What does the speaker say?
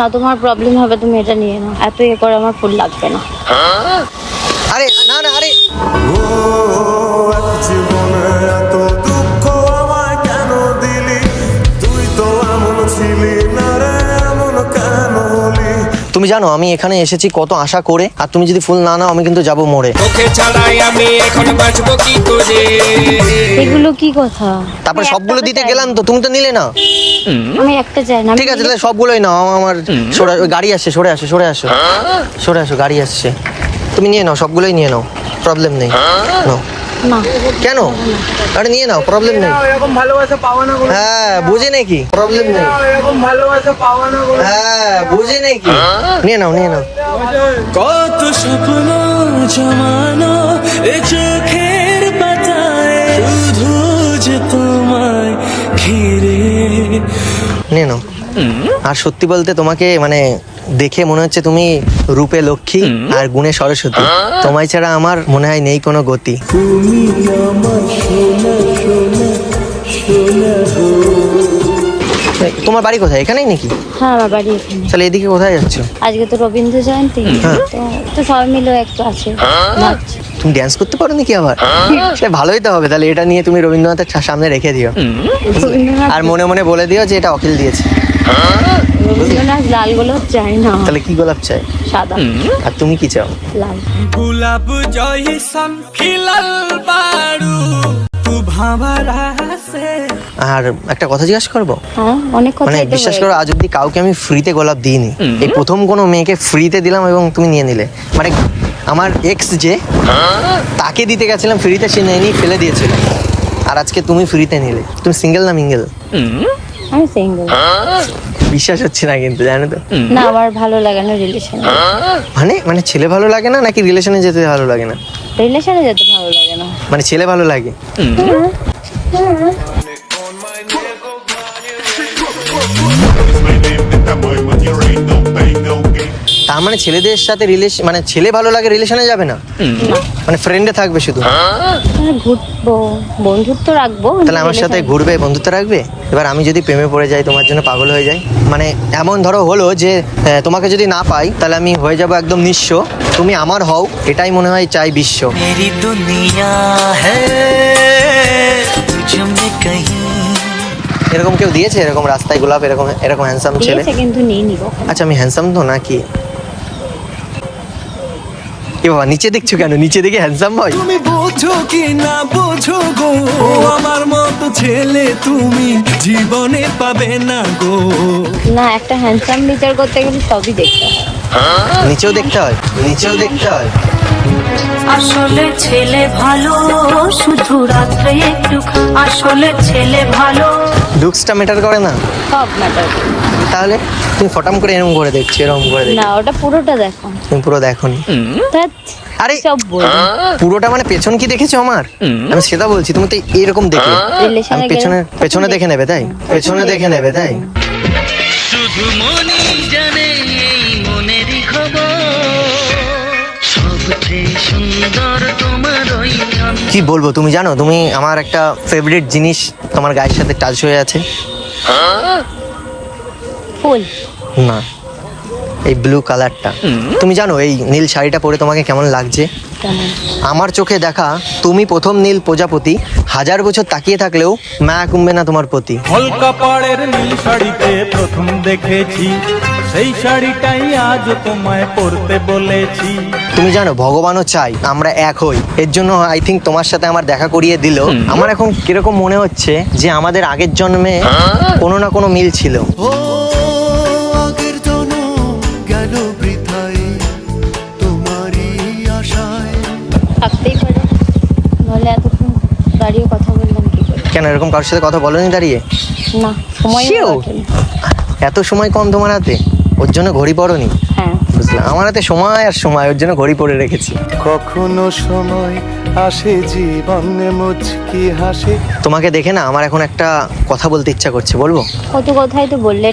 না তোমার প্রবলেম হবে তুমি এটা নিয়ে নাও। এত ইয়ে করে আমার ফুল লাগবে না। আরে না না আরে। তুমি জানো আমি এখানে এসেছি কত আশা করে আর তুমি যদি ফুল না নাও আমি কিন্তু যাব মোড়ে তোকে ছাড়াই আমি এখন বাঁচবো কি করে? এগুলো কি কথা? তারপরে আমি সবগুলো একটা দিতে চাই। গেলাম তো তুমি তো নিলে না? আমি একটা চাই না আমি ঠিক আছে তাহলে সবগুলোই নাও আমার- আমার সরে গাড়ি আসছে সরে আসো সরে আসো। সরে আসো গাড়ি আসছে। তুমি নিয়ে নাও সবগুলোই নিয়ে নাও প্রবলেম নেই। নাও। না কেন? আরে নিয়ে নাও প্রবলেম নেই। এরকম ভালোবাসা পাওয়া না হ্যাঁ বুঝে নাকি প্রবলেম নেই। এরকম ভালোবাসা পাওয়া না হ্যাঁ বুঝে নাকি নিয়ে নাও নিয়ে নাও। কত স্বপ্ন জমানো এ চোখের পাতায় শুধু যে তোমায় ঘিরে। নিয়ে নাও। আর সত্যি বলতে তোমাকে মানে দেখে মনে হচ্ছে তুমি রূপে লক্ষ্মী আর গুণে সরস্বতী। তোমায় ছাড়া আমার মনে হয় নেই কোনো গতি। তোমার বাড়ি কোথায়? এখানেই নাকি? হ্যাঁ আমার বাড়ি এখানে। তাহলে এদিকে কোথায় যাচ্ছ? আজকে তো রবীন্দ্র জয়ন্তী হ্যাঁ। তো তো সবাই মিলে একটু আছে তুমি ড্যান্স করতে পারো নাকি আবার? সে ভালোই তো হবে তাহলে এটা নিয়ে তুমি রবীন্দ্রনাথের সামনে রেখে দিও। আর মনে মনে বলে দিও যে এটা অখিল দিয়েছে। তাহলে কি গোলাপ চাই? আর তুমি কি চাও? গোলাপ আর একটা কথা জিজ্ঞাসা করব? মানে বিশ্বাস করো আজ অব্দি কাউকে আমি ফ্রিতে গোলাপ দিইনি। এই প্রথম কোনো মেয়েকে ফ্রিতে দিলাম এবং তুমি নিয়ে নিলে। মানে আমার এক্স যে তাকে দিতে গেছিলাম ফ্রিতে সে নেয়নি ফেলে দিয়েছিল। আর আজকে তুমি ফ্রিতে নিলে। তুমি সিঙ্গেল না মিঙ্গেল আমি সিঙ্গেল বিশ্বাস হচ্ছে না কিন্তু জানো তো। না আমার ভালো লাগে না রিলেশনে মানে মানে ছেলে ভালো লাগে না নাকি রিলেশনে যেতে ভালো লাগে না? রিলেশনে যেতে ভালো লাগে না। মানে ছেলে ভালো লাগে? তার মানে ছেলেদের সাথে রিলেশন মানে ছেলে ভালো লাগে রিলেশনে যাবে না? মানে ফ্রেন্ডে থাকবে শুধু? হ্যাঁ? হ্যাঁ, ঘুরবো বন্ধুত্ব রাখব তাহলে আমার সাথে ঘুরবে বন্ধুত্ব রাখবে? এবার আমি যদি প্রেমে পড়ে যাই তোমার জন্য পাগল হয়ে যাই? মানে এমন ধরো হলো যে তোমাকে যদি না পাই তাহলে আমি হয়ে যাব একদম নিঃস্ব। তুমি আমার হও এটাই মনে হয় চাই বিশ্ব। মেরি দুনিয়া এরকম কেউ দিয়েছে? এরকম রাস্তায় গোলাপ এরকম এরকম হ্যান্ডসাম ছেলে? আচ্ছা আমি হ্যান্ডসাম তো নাকি? এ বাবা নিচে দেখছ কেন? নিচে দেখে হ্যান্ডসাম হয়? তুমি বোঝো কি না বোঝো গো? আমার মতো ছেলে তুমি জীবনে পাবে না গো। না একটা হ্যান্ডসাম বিচার করতে গেলে সবই দেখতে হয়? নিচেও দেখতে হয় নিচেও দেখতে হয়। আসলে ছেলে ভালো শুধু রাত্রে একটু আসলে ছেলে ভালো। লুকসটা ম্যাটার করে না? সব ম্যাটার তাহলে তুমি ফটাম করে এরকম করে দেখছ এরকম করে দেখছ। না ওটা পুরোটা দেখো। তুমি পুরো দেখোনি। আরে সব বল পুরোটা মানে পেছন কি দেখেছ আমার? আমি সেটা বলছি তুমি তো এরকম দেখলে। আমি পেছনে পেছনে দেখে নেবে তাই? পেছনে দেখে নেবে তাই? শুধু মনে জানে কি বলব তুমি জানো তুমি আমার একটা ফেভারিট জিনিস তোমার গায়ের সাথে টাচ হয়ে আছে। ফুল। না এই ব্লু কালারটা তুমি জানো এই নীল শাড়িটা পরে তোমাকে কেমন লাগছে? আমার চোখে দেখা তুমি প্রথম নীল প্রজাপতি হাজার বছর তাকিয়ে থাকলেও মায়া কমবে না তোমার প্রতি হলকা পাড়ের নীল শাড়িতে প্রথম দেখেছি সেই শাড়িটাই আজ তোমায় পরতে বলেছি। তুমি জানো ভগবানও চাই আমরা এক হই। এর জন্য আই থিঙ্ক তোমার সাথে আমার দেখা করিয়ে দিল আমার এখন কীরকম মনে হচ্ছে যে আমাদের আগের জন্মে কোনো না কোনো মিল ছিল। থাকতেই পারে। নাহলে এতক্ষণ দাঁড়িয়ে কথা বললাম কি করে? কেন এরকম কারোর সাথে কথা বলনি দাঁড়িয়ে? না সময় এত সময় কম তোমার হাতে? ওর জন্য ঘড়ি পড়নি হ্যাঁ। বুঝলাম। আমার হাতে সময় আর সময় ওর জন্য ঘড়ি পরে রেখেছি। কখনো সময় আসে জীবনে মুচকি হাসে। তোমাকে দেখে না আমার এখন একটা কথা বলতে ইচ্ছা করছে বলব? কত কথাই তো বললে।